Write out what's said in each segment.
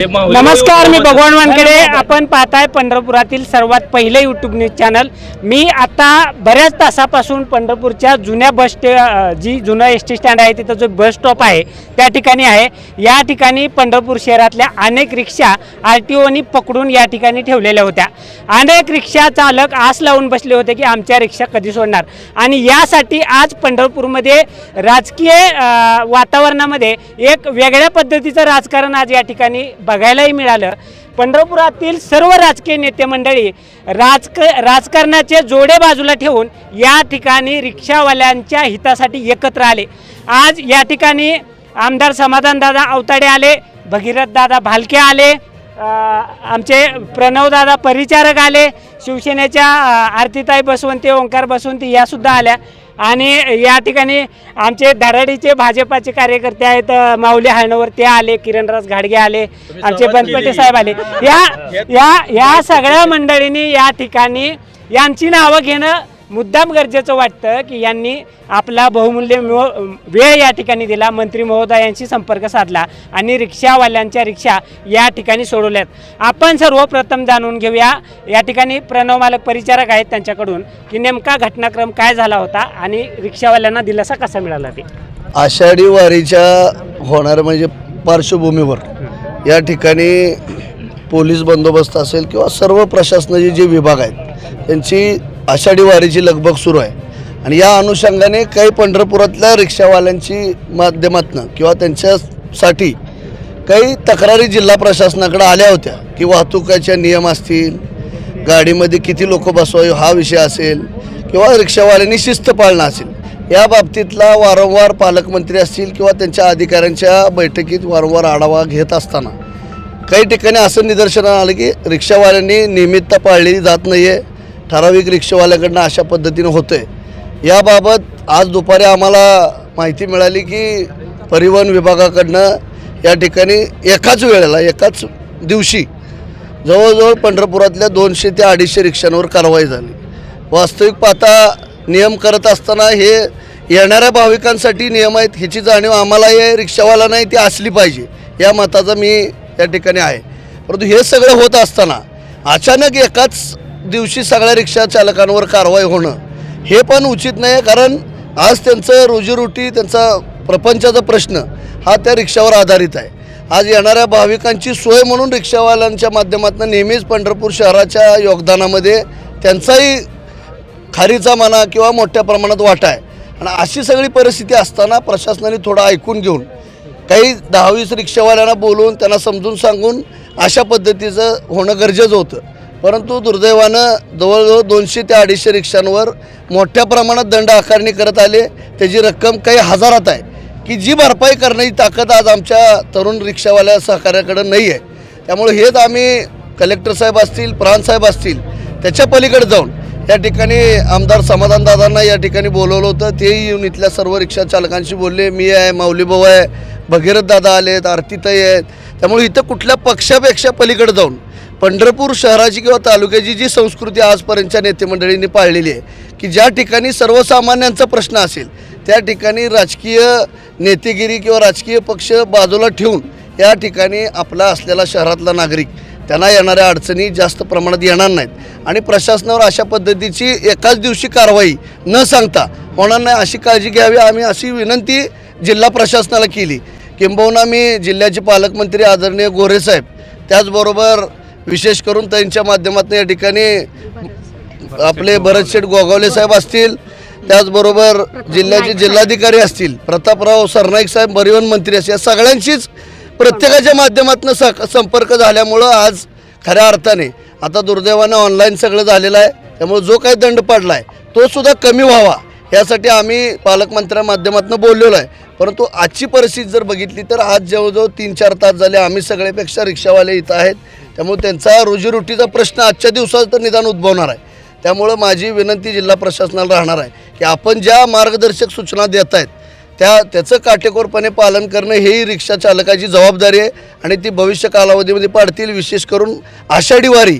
नमस्कार मी भगवान वानखेडे. आपण पाहताय पंढरपुरातील सर्वात पहिले यूट्यूब न्यूज चॅनल मी आता बऱ्याच तासापासून पंढरपूरच्या जुन्या बस स्टे जी जुनं एस टी स्टँड आहे तिथं जो बस स्टॉप आहे त्या ठिकाणी आहे. या ठिकाणी पंढरपूर शहरातल्या अनेक रिक्षा आर टी ओनी पकडून या ठिकाणी ठेवलेल्या होत्या. अनेक रिक्षा चालक आस लावून बसले होते की आमच्या रिक्षा कधी सोडणार? आणि यासाठी आज पंढरपूरमध्ये राजकीय वातावरणामध्ये एक वेगळ्या पद्धतीचं राजकारण आज या ठिकाणी बघायलाही मिळालं. पंढरपुरातील सर्व राजकीय नेते मंडळी राजक राजकारणाचे जोडे बाजूला ठेवून या ठिकाणी रिक्षावाल्यांच्या हितासाठी एकत्र आले. आज या ठिकाणी आमदार समाधानदादा अवताडे आले भगीरथदादा भालके आले आमचे प्रणवदादा परिचारक आले शिवसेनेच्या आरतीताई बसवंती ओंकार बसवंती यासुद्धा आल्या. आणि या ठिकाणी आमचे धराडीचे भाजपाचे कार्यकर्ते आहेत माऊली हाणवर ते आले किरणराज घाडगे आले आमचे बनपटे साहेब आले. या या या सगळ्या मंडळींनी या ठिकाणी यांची नावं घेणं मुद्दाम गरजेचं वाटतं की यांनी आपला बहुमूल्य वेळ या ठिकाणी दिला मंत्री महोदयांशी संपर्क साधला आणि रिक्षावाल्यांच्या रिक्षा या ठिकाणी सोडवल्यात. आपण सर्वप्रथम जाणून घेऊया या ठिकाणी प्रणव मालक परिचारक आहेत त्यांच्याकडून की नेमका घटनाक्रम काय झाला होता आणि रिक्षावाल्यांना दिलासा कसा मिळाला ते? आषाढी वारीच्या होणार म्हणजे पार्श्वभूमीवर या ठिकाणी पोलीस बंदोबस्त असेल किंवा सर्व प्रशासनाचे जे विभाग आहेत त्यांची आषाढी वारीची लगबग सुरू आहे. आणि या अनुषंगाने काही पंढरपुरातल्या रिक्षावाल्यांची माध्यमातनं किंवा त्यांच्यासाठी काही तक्रारी जिल्हा प्रशासनाकडे आल्या होत्या की वाहतुकाच्या नियम असतील गाडीमध्ये किती लोक बसवावी हा विषय असेल किंवा रिक्षावाल्यांनी शिस्त पाळणं असेल. या बाबतीतला वारंवार पालकमंत्री असतील किंवा त्यांच्या अधिकाऱ्यांच्या बैठकीत वारंवार आढावा घेत असताना काही ठिकाणी असं निदर्शनास आलं की रिक्षावाल्यांनी नियमितता पाळली जात नाही आहे ठराविक रिक्षावाल्याकडनं अशा पद्धतीनं होतं आहे याबाबत आज दुपारी आम्हाला माहिती मिळाली की परिवहन विभागाकडनं या ठिकाणी एकाच वेळेला एकाच दिवशी जवळजवळ पंढरपुरातल्या दोनशे ते अडीचशे रिक्षांवर कारवाई झाली. वास्तविक पाहता नियम करत असताना हे येणाऱ्या भाविकांसाठी नियम आहेत ह्याची जाणीव आम्हाला हे रिक्षावाला नाही ती असली पाहिजे या मताचा मी या ठिकाणी आहे. परंतु हे सगळं होत असताना अचानक एकाच दिवशी सगळ्या रिक्षा चालकांवर कारवाई होणं हे पण उचित नाही आहे कारण आज त्यांचं रोजीरोटी त्यांचा प्रपंचाचा प्रश्न हा त्या रिक्षावर आधारित आहे. आज येणाऱ्या भाविकांची सोय म्हणून रिक्षावाल्यांच्या माध्यमातून नेहमीच पंढरपूर शहराच्या योगदानामध्ये त्यांचाही खारीचा म्हणा किंवा मोठ्या प्रमाणात वाटा आहे. आणि अशी सगळी परिस्थिती असताना प्रशासनाने थोडं ऐकून घेऊन काही दहावीस रिक्षावाल्यांना बोलून त्यांना समजून सांगून अशा पद्धतीचं होणं गरजेचं होतं. परंतु दुर्दैवानं जवळजवळ दोनशे ते अडीचशे रिक्षांवर मोठ्या प्रमाणात दंड आकारणी करत आले. त्याची रक्कम काही हजारात आहे. की जी भरपाई करण्याची ताकद आज आमच्या तरुण रिक्षावाल्या सहकार्याकडं नाही आहे. त्यामुळे हेच आम्ही कलेक्टर साहेब असतील प्रांतसाहेब असतील त्याच्या पलीकडे जाऊन या ठिकाणी आमदार समाधानदादांना या ठिकाणी बोलवलं होतं. तेही येऊन इथल्या सर्व रिक्षा चालकांशी बोलले. मी आहे माऊलीभाऊ आहे भगीरथ दादा आलेत आरतीताई आहेत. त्यामुळे इथं कुठल्या पक्षापेक्षा पलीकडे जाऊन पंढरपूर शहराची किंवा तालुक्याची जी संस्कृती आजपर्यंतच्या नेतेमंडळींनी पाळलेली आहे की ज्या ठिकाणी सर्वसामान्यांचा प्रश्न असेल त्या ठिकाणी राजकीय नेतेगिरी किंवा राजकीय पक्ष बाजूला ठेवून या ठिकाणी आपला असलेला शहरातला नागरिक त्यांना येणाऱ्या अडचणी जास्त प्रमाणात येणार नाहीत. आणि प्रशासनावर अशा पद्धतीची एकाच दिवशी कारवाई न सांगता होणार नाही अशी काळजी घ्यावी आम्ही अशी विनंती जिल्हा प्रशासनाला केली. किंबहुना मी जिल्ह्याचे पालकमंत्री आदरणीय गोरेसाहेब त्याचबरोबर विशेष करून त्यांच्या माध्यमातून या ठिकाणी आपले भरतशेठ गोगावले साहेब असतील त्याचबरोबर जिल्ह्याचे जिल्हाधिकारी असतील प्रतापराव सरनाईक साहेब परिवहन मंत्री असतील या सगळ्यांशीच प्रत्येकाच्या माध्यमातून स संपर्क झाल्यामुळं आज खऱ्या अर्थाने आता दुर्दैवानं ऑनलाईन सगळं झालेलं आहे. त्यामुळे जो काही दंड पडला आहे तो सुद्धा कमी व्हावा यासाठी आम्ही पालकमंत्र्या माध्यमातून बोललेलो आहे. परंतु आजची परिस्थिती जर बघितली तर आज जवळजवळ तीन चार तास झाले आम्ही सगळ्यापेक्षा रिक्षावाले इथं आहेत. त्यामुळे त्यांचा रोजीरोटीचा प्रश्न आजच्या दिवसात तर निदान उद्भवणार आहे. त्यामुळं माझी विनंती जिल्हा प्रशासनाला राहणार आहे की आपण ज्या मार्गदर्शक सूचना देत आहेत त्या त्याचं काटेकोरपणे पालन करणं ही रिक्षा चालकाची जबाबदारी आहे आणि ती भविष्य कालावधीमध्ये पाडतील. विशेष करून आषाढी वारी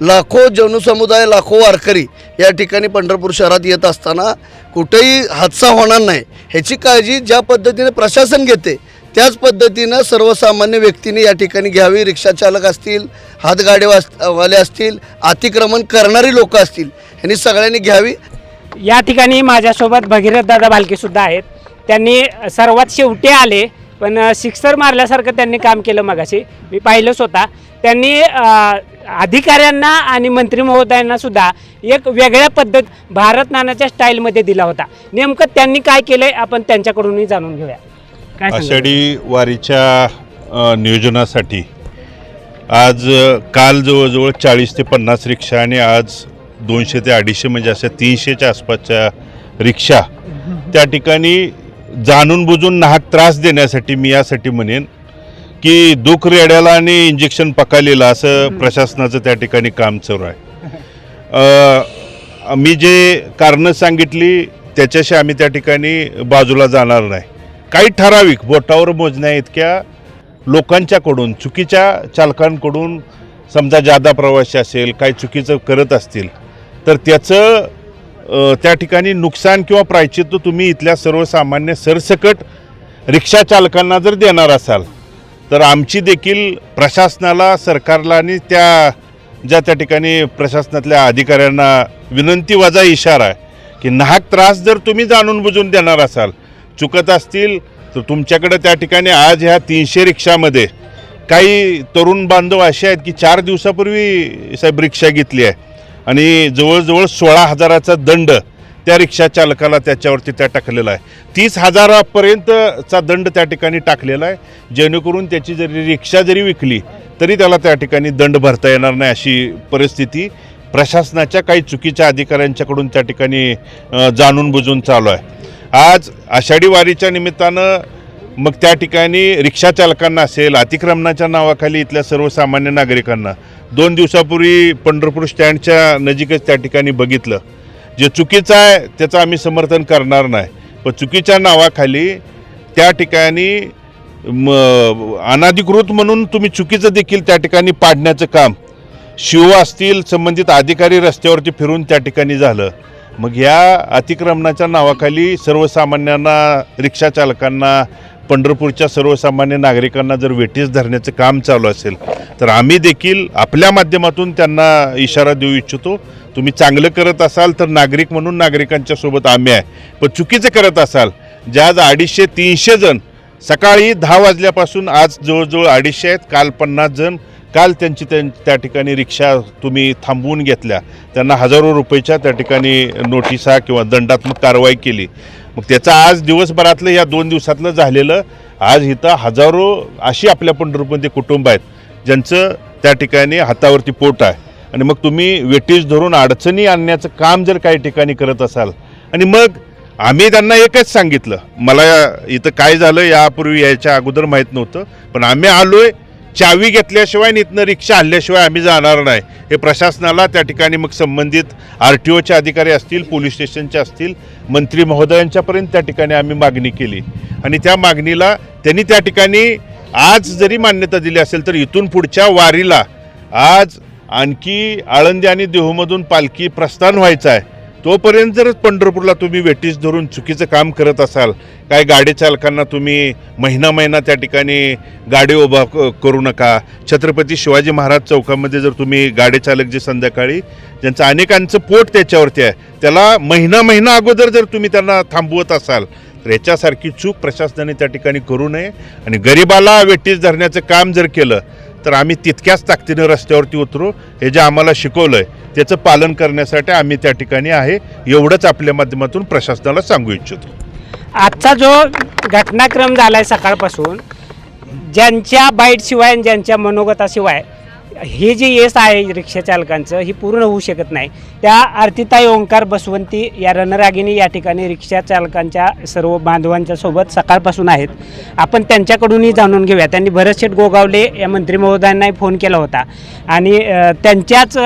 लाखो जनसमुदाय लाखो वारकरी या ठिकाणी पंढरपूर शहरात येत असताना कुठेही हादसा होणार नाही. ह्याची काळजी ज्या पद्धतीने प्रशासन घेते त्याच पद्धतीनं सर्वसामान्य व्यक्तीने या ठिकाणी घ्यावी. रिक्षाचालक असतील हातगाडे वास- वाले असतील अतिक्रमण करणारी लोक असतील ह्यांनी सगळ्यांनी घ्यावी. या ठिकाणी माझ्यासोबत भगीरथ दादा भालकेसुद्धा आहेत. त्यांनी सर्वात शेवटी आले पण सिक्सर मारल्यासारखं त्यांनी काम केलं मगाशी. मी पाहिलंच होता त्यांनी अधिकाऱ्यांना आणि मंत्री महोदयांना सुद्धा एक वेगळ्या पद्धत भारत नानाच्या स्टाईलमध्ये दिला होता. नेमकं त्यांनी काय केलंय आपण त्यांच्याकडूनही जाणून घेऊया. काय सांगाल? आषाढी वारीच्या नियोजनासाठी आज अ, काल जवळजवळ चाळीस ते पन्नास रिक्षा आणि आज दोनशे ते अडीचशे म्हणजे अशा तीनशेच्या आसपासच्या रिक्षा. त्या ठिकाणी जाणून बुजून नाहक त्रास देण्यासाठी मी यासाठी म्हणेन की दुःख रेड्याला आणि इंजेक्शन पकालेलं असं प्रशासनाचं त्या ठिकाणी काम सुरू आहे. मी जे कारणं सांगितली त्याच्याशी आम्ही त्या ठिकाणी बाजूला जाणार नाही. काही ठराविक बोटावर मोजण्या इतक्या लोकांच्याकडून चुकीच्या चालकांकडून समजा जादा प्रवासी असेल काही चुकीचं करत असतील तर त्याचं त्या ठिकाणी नुकसान किंवा प्रायचित्त तुम्ही इथल्या सर्वसामान्य सरसकट रिक्षा चालकांना जर देणार असाल तर आमची देखील प्रशासनाला सरकारला आणि त्या ज्या त्या ठिकाणी प्रशासनातल्या अधिकाऱ्यांना विनंती वजा इशारा आहे की नाहक त्रास जर तुम्ही जाणून बुजून देणार असाल चुकत असतील तर तुमच्याकडं त्या ठिकाणी आज ह्या तीनशे रिक्षामध्ये काही तरुण बांधव असे आहेत की चार दिवसापूर्वी साहेब रिक्षा घेतली आहे. आणि जवळजवळ सोळा हजाराचा दंड त्या रिक्षा चालकाला त्याच्यावरती त्या टाकलेला आहे. तीस हजारापर्यंतचा दंड त्या ठिकाणी टाकलेला आहे. जेणेकरून त्याची जरी रिक्षा जरी विकली तरी त्याला त्या ठिकाणी दंड भरता येणार नाही अशी परिस्थिती प्रशासनाच्या काही चुकीच्या अधिकाऱ्यांच्याकडून त्या ठिकाणी जाणून बुजून चालू आहे. आज आषाढी वारीच्या निमित्तानं मग त्या ठिकाणी रिक्षा चालकांना असेल अतिक्रमणाच्या नावाखाली इथल्या सर्वसामान्य नागरिकांना दोन दिवसापूर्वी पंढरपूर स्टँडच्या नजीकच त्या ठिकाणी बघितलं. जे चुकीचं आहे त्याचं आम्ही समर्थन करणार नाही. पण चुकीच्या नावाखाली त्या ठिकाणी म अनाधिकृत म्हणून तुम्ही चुकीचं देखील त्या ठिकाणी पाडण्याचं काम शिव असतील संबंधित अधिकारी रस्त्यावरती फिरून त्या ठिकाणी झालं. मग या अतिक्रमणाच्या नावाखाली सर्वसामान्यांना रिक्षा चालकांना पंढरपूरच्या सर्वसामान्य नागरिकांना जर वेटीस धरण्याचं काम चालू असेल तर आम्ही देखील आपल्या माध्यमातून त्यांना इशारा देऊ इच्छितो. तुम्ही चांगलं करत असाल तर नागरिक म्हणून नागरिकांच्या सोबत आम्ही आहे. पण चुकीचं करत असाल ज्या आज अडीचशे तीनशे जण सकाळी दहा वाजल्यापासून आज जवळजवळ अडीचशे आहेत काल पन्नास जण काल त्यांची त्यां त्या ठिकाणी रिक्षा तुम्ही थांबवून घेतल्या. त्यांना हजारो रुपयेच्या त्या ठिकाणी नोटिसा किंवा दंडात्मक कारवाई केली. मग त्याचा आज दिवसभरातलं या दोन दिवसातलं झालेलं आज इथं हजारो अशी आपल्या पंढरपूरमध्ये कुटुंब आहेत. ज्यांचं त्या ठिकाणी हातावरती पोट आहे. आणि मग तुम्ही वेटीस धरून अडचणी आणण्याचं काम जर काही ठिकाणी करत असाल आणि मग आम्ही त्यांना एकच सांगितलं मला इथं काय झालं यापूर्वी यायच्या अगोदर माहीत नव्हतं पण आम्ही आलोय चावी घेतल्याशिवाय आणि इथनं रिक्षा आणल्याशिवाय आम्ही जाणार नाही. हे प्रशासनाला त्या ठिकाणी मग संबंधित आर टी ओचे अधिकारी असतील पोलीस स्टेशनचे असतील मंत्री महोदयांच्यापर्यंत त्या ठिकाणी आम्ही मागणी केली. आणि त्या मागणीला त्यांनी त्या ठिकाणी आज जरी मान्यता दिली असेल तर इथून पुढच्या वारीला आज आणखी आळंदी आणि देहूमधून पालखी प्रस्थान व्हायचं आहे. तोपर्यंत जर पंढरपूरला तुम्ही वेटीस धरून चुकीचं काम करत असाल काय गाडी चालकांना तुम्ही महिना महिना त्या ठिकाणी गाडी उभा क- करू नका. छत्रपती शिवाजी महाराज चौकामध्ये जर तुम्ही गाडी चालक जे संध्याकाळी ज्यांचं अनेकांचं पोट त्याच्यावरती आहे त्याला महिना महिना अगोदर जर तुम्ही त्यांना थांबवत असाल तर याच्यासारखी चूक प्रशासनाने त्या ठिकाणी करू नये. आणि गरिबाला वेटीस धरण्याचं काम जर केलं तर आम्ही तितक्याच ताकदीनं रस्त्यावरती उतरू. हे जे आम्हाला शिकवलं आहे त्याचं पालन करण्यासाठी आम्ही त्या ठिकाणी आहे. एवढंच आपल्या माध्यमातून प्रशासनाला सांगू इच्छितो. आजचा जो घटनाक्रम झाला आहे सकाळपासून ज्यांच्या बाईटशिवाय आणि ज्यांच्या मनोगताशिवाय हे जे येस आहे रिक्षा चालकांचं ही पूर्ण होऊ शकत नाही. त्या आरतीताई ओंकार बसवंती या रणरागिणी या ठिकाणी रिक्षा चालकांच्या सर्व बांधवांच्या सोबत सकाळपासून आहेत. आपण त्यांच्याकडूनही जाणून घेऊया. त्यांनी भरतशेठ गोगावले या मंत्री महोदयांनाही फोन केला होता. आणि त्यांच्याच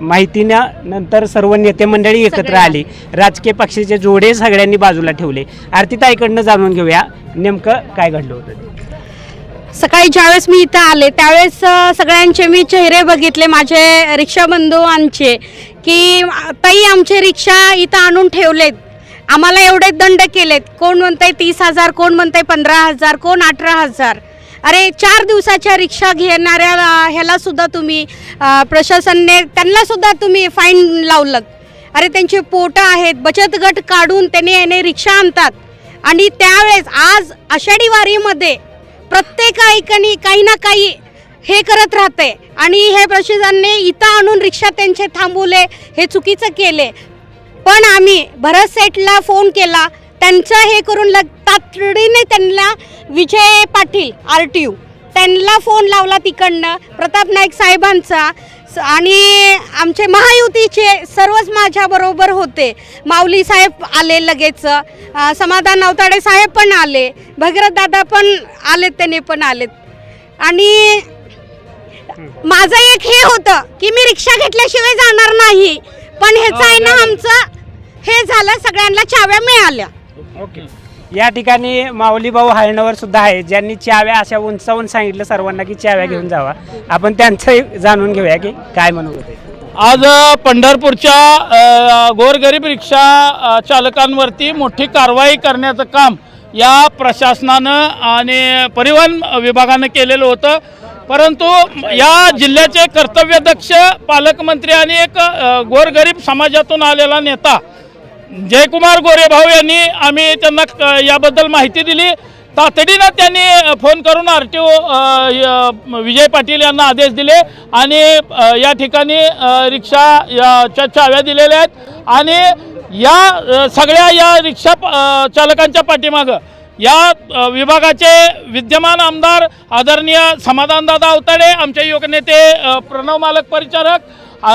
माहितीनं नंतर सर्व नेते मंडळी एकत्र आली. राजकीय पक्षाचे जोडे सगळ्यांनी बाजूला ठेवले. आरतीताईकडनं जाणून घेऊया नेमकं काय घडलं होतं. सकाळी ज्यावेळेस मी इथं आले त्यावेळेस सगळ्यांचे मी चेहरे बघितले माझे रिक्षा बंधूंचे की ताई आमचे रिक्षा इथं आणून ठेवलेत. आम्हाला एवढे दंड केलेत. कोण म्हणतंय तीस हजार कोण म्हणतंय पंधरा हजार कोण अठरा हजार? अरे चार दिवसाच्या रिक्षा घेणाऱ्या ह्याला सुद्धा तुम्ही प्रशासनने त्यांना सुद्धा तुम्ही फाईन लावलं अरे त्यांचे पोटं आहेत बचत गट काढून त्याने याने रिक्षा आणतात. आणि त्यावेळेस आज आषाढी वारीमध्ये प्रत्येक ऐकणी काही ना काही हे करत राहते. आणि हे प्रशासनाने इथं आणून रिक्षा त्यांचे थांबवले हे चुकीचं केले. पण आम्ही भरत सेठला फोन केला त्यांचं हे करून लग तातडीने त्यांना Vijay Patil R T U त्यांना फोन लावला तिकडनं. प्रताप नाईक साहेबांचा. आणि आमचे महायुतीचे सर्वच माझ्याबरोबर होते. माऊली साहेब आले लगेच. समाधान नवताडे साहेब पण आले. भगीरथ दादा पण आलेत त्याने पण आलेत. आणि माझं एक हे होतं की मी रिक्षा घेतल्याशिवाय जाणार नाही. पण ह्याचं आहे ना आमचं हे झालं सगळ्यांना चाव्या मिळाल्या. ओके. या ठिकाणी माऊली भाऊ सुद्धा आहे ज्यांनी चाव्या अशा उंचावून सांगितलं सर्वांना की चाव्या घेऊन जावा. आपण त्यांचं जाणून घेऊया की काय म्हणू होते. आज पंढरपूरच्या गोरगरीब रिक्षा चालकांवरती मोठी कारवाई करण्याचं काम या प्रशासनानं आणि परिवहन विभागानं केलेलं होतं. परंतु या जिल्ह्याचे कर्तव्यदक्ष पालकमंत्री आणि एक गोरगरीब समाजातून आलेला नेता जयकुमार गोरे भाऊ यांनी आम्ही त्यांना याबद्दल माहिती दिली. तातडीनं त्यांनी फोन करून R T O Vijay Patil यांना आदेश दिले आणि या ठिकाणी रिक्षा याच्या चाव्या दिलेल्या आहेत. आणि या सगळ्या या रिक्षा चालकांच्या पाठीमागं या विभागाचे विद्यमान आमदार आदरणीय समाधानदादा अवताडे आमचे युवक नेते प्रणव मालक परिचारक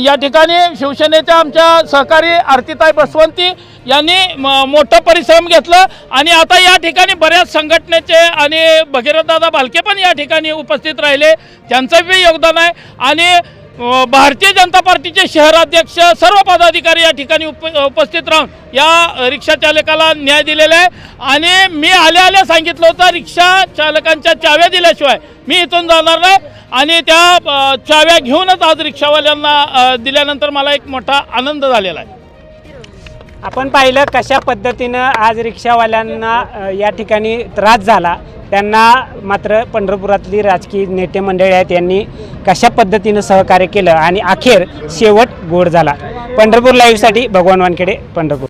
या ठिकाणी शिवसेनेच्या आमच्या सहकारी आरतीताई बसवंती यांनी म- मोठं परिश्रम घेतलं. आणि आता या ठिकाणी बऱ्याच संघटनेचे आणि भगीरथदादा भालके पण या ठिकाणी उपस्थित राहिले. त्यांचं बी योगदान आहे. आणि भारतीय जनता पार्टीचे शहराध्यक्ष सर्व पदाधिकारी या ठिकाणी उप उपस्थित राहून या रिक्षा चालकाला न्याय दिलेला आहे. आणि मी आल्या आल्या सांगितलं होतं रिक्षा चालकांच्या चाव्या दिल्याशिवाय मी इथून जाणार नाही. आणि त्या चाव्या घेऊनच आज रिक्षावाल्यांना दिल्यानंतर मला एक मोठा आनंद झालेला आहे. आपण पाहिलं कशा पद्धतीनं आज रिक्षावाल्यांना या ठिकाणी त्रास झाला. त्यांना मात्र पंढरपुरातली राजकीय नेते मंडळी आहेत यांनी कशा पद्धतीनं सहकार्य केलं आणि अखेर शेवट गोड झाला. पंढरपूर लाईव्हसाठी भगवान वानखेडे पंढरपूर.